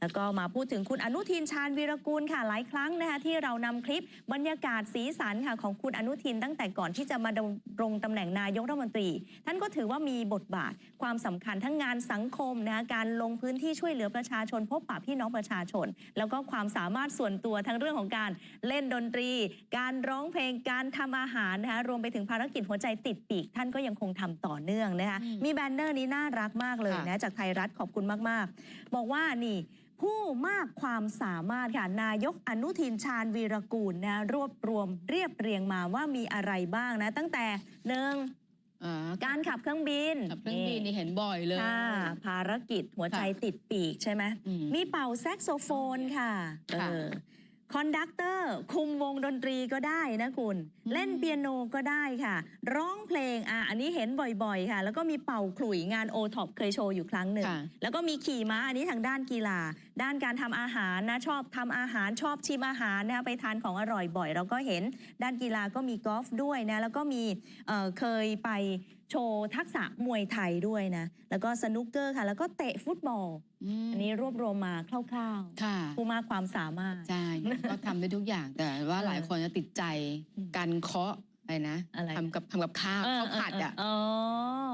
แล้วก็มาพูดถึงคุณอนุทินชาญวีรกูลค่ะหลายครั้งนะคะที่เรานำคลิปบรรยากาศสีสันค่ะของคุณอนุทินตั้งแต่ก่อนที่จะมาดำรงตำแหน่งนายกรัฐมนตรี ท่านก็ถือว่ามีบทบาทความสำคัญทั้งงานสังคมนะคะการลงพื้นที่ช่วยเหลือประชาชน พบปะพี่น้องประชาชน แล้วก็ความสามารถส่วนตัวทั้งเรื่องของการเล่นดนตรี การร้องเพลงการทำอาหารนะคะรวมไปถึงภารกิจหัวใจติดปีก ท่านก็ยังคงทำต่อเนื่องนะคะอืมมีแบนเนอร์นี้น่ารักมากเลยค่ะนะจากไทยรัฐขอบคุณมากๆ บอกว่านี่ ผู้มากความสามารถค่ะนายกอนุทินชาญวีรกูลนะรวบรวมเรียบเรียงมาว่ามีอะไรบ้างนะ ตั้งแต่หนึ่งอ่าการขับเครื่องบินขับเครื่องบินนี่เห็นบ่อยเลยค่ะภารกิจหัวใจค่ะติดปีกใช่ไหมอืมมีเป่าแซกโซโฟนค่ะ ค่ะเออคอนดักเตอร์คุมวงดนตรีก็ได้นะคุณอืมเล่นเปียโนก็ได้ค่ะ ร้องเพลงอะอันนี้เห็นบ่อยๆ ค่ะ แล้วก็มีเป่าขลุ่ยงานโอท็อปเคยโชว์อยู่ครั้งหนึ่งค่ะแล้วก็มีขี่ม้าอันนี้ทางด้านกีฬา ด้านการทำอาหารนะชอบทำอาหารชอบชิมอาหารนะคะไปทานของอร่อยบ่อย เราก็เห็นด้านกีฬาก็มีกอล์ฟด้วยนะแล้วก็มีเอ่อเคยไปโชว์ทักษะมวยไทยด้วยนะ แล้วก็สนุกเกอร์ค่ะ แล้วก็เตะฟุตบอลมอันนี้รวบรวมมาคร่าวค่ะๆผู้มากความสามารถ ใช่ก็ทำได้ทุกอย่างแต่ว่าเออหลายคนจะติดใจอืมการเคาะอะไรนะอะไร ทำกับทำกับข้าวข้าวผัดอะ เออเอ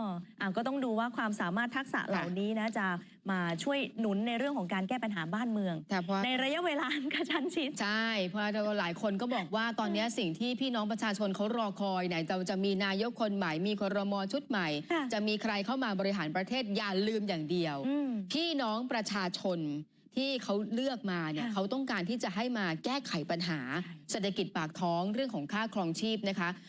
ออะก็ต้องดูว่าความสามารถทักษะเหล่านี้นะจะมาช่วยหนุนในเรื่องของการแก้ปัญหาบ้านเมือง แต่เพราะในระยะเวลาอันกระชั้นชิด ใช่ เพราะหลายคนก็บอกว่าตอนนี้สิ่งที่พี่น้องประชาชนเขารอคอยไหนจะจะมีนายกคนใหม่มีครมชุดใหม่ ค่ะ จะมีใครเข้ามาบริหารประเทศอย่าลืมอย่างเดียว อืม พี่น้องประชาชน ที่เขาเลือกมาเนี่ยค่ะเขาต้องการที่จะให้มาแก้ไขปัญหาใช่เศรษฐกิจปากท้องเรื่องของค่าครองชีพนะคะ